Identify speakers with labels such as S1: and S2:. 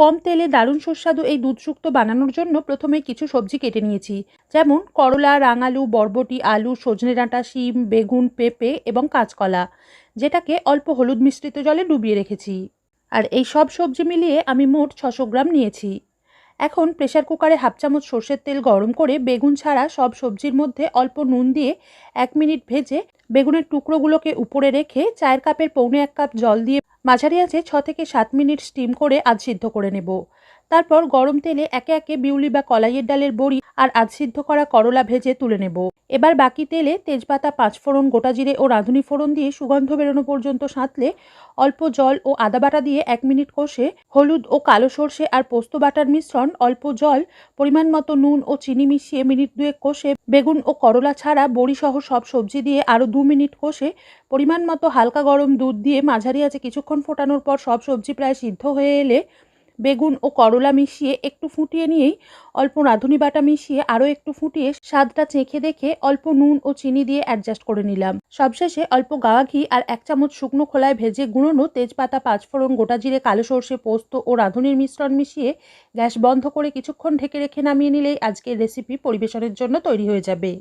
S1: কম তেলে দারুণ সুস্বাদু এই দুধ বানানোর জন্য প্রথমে কিছু সবজি কেটে নিয়েছি। যেমন করলা, রাঙালু, বরবটি, আলু, সজনে ডাঁটা, শিম, বেগুন, পেঁপে এবং কাঁচকলা, যেটাকে অল্প হলুদ মিশ্রিত জলে ডুবিয়ে রেখেছি। আর এই সব সবজি মিলিয়ে আমি মোট ছশো গ্রাম নিয়েছি। এখন প্রেসার কুকারে হাফ চামচ সর্ষের তেল গরম করে বেগুন ছাড়া সব সবজির মধ্যে অল্প নুন দিয়ে এক মিনিট ভেজে বেগুনের টুকরোগুলোকে উপরে রেখে চায়ের কাপের পৌনে এক কাপ জল দিয়ে মাঝারি আছে ছ থেকে সাত মিনিট স্টিম করে আধ সিদ্ধ করে নেব। তারপর গরম তেলে একে একে বিউলি বা কলাইয়ের ডালের বড়ি আর আধ সিদ্ধ করা করলা ভেজে তুলে নেব। এবার বাকি তেলে তেজপাতা, পাঁচফোড়ন, গোটা জিরে ও রাঁধুনি ফোড়ন দিয়ে সুগন্ধ বেরোনো পর্যন্ত সাঁতলে অল্প জল ও আদা বাটা দিয়ে এক মিনিট কষে হলুদ ও কালো সর্ষে আর পোস্ত বাটার মিশ্রণ, অল্প জল, পরিমাণ মতো নুন ও চিনি মিশিয়ে মিনিট দুয়েক কষে বেগুন ও করলা ছাড়া বড়ি সহ সব সবজি দিয়ে আরও দু মিনিট কষে পরিমাণ মতো হালকা গরম দুধ দিয়ে মাঝারি আছে কিছুক্ষণ ফোটানোর পর সব সবজি প্রায় সিদ্ধ হয়ে এলে বেগুন ও করলা মিশিয়ে একটু ফুটিয়ে নিয়েই অল্প রাঁধুনি বাটা মিশিয়ে আরও একটু ফুটিয়ে স্বাদটা চেখে দেখে অল্প নুন ও চিনি দিয়ে অ্যাডজাস্ট করে নিলাম। সবশেষে অল্প গাওয়া ঘি আর এক চামচ শুকনো খোলায় ভেজে গুঁড়োনো তেজপাতা, পাঁচফোড়ন, গোটা জিরে, কালো সর্ষে, পোস্ত ও রাঁধুনির মিশ্রণ মিশিয়ে গ্যাস বন্ধ করে কিছুক্ষণ ঢেকে রেখে নামিয়ে নিলেই আজকের রেসিপি পরিবেশনের জন্য তৈরি হয়ে যাবে।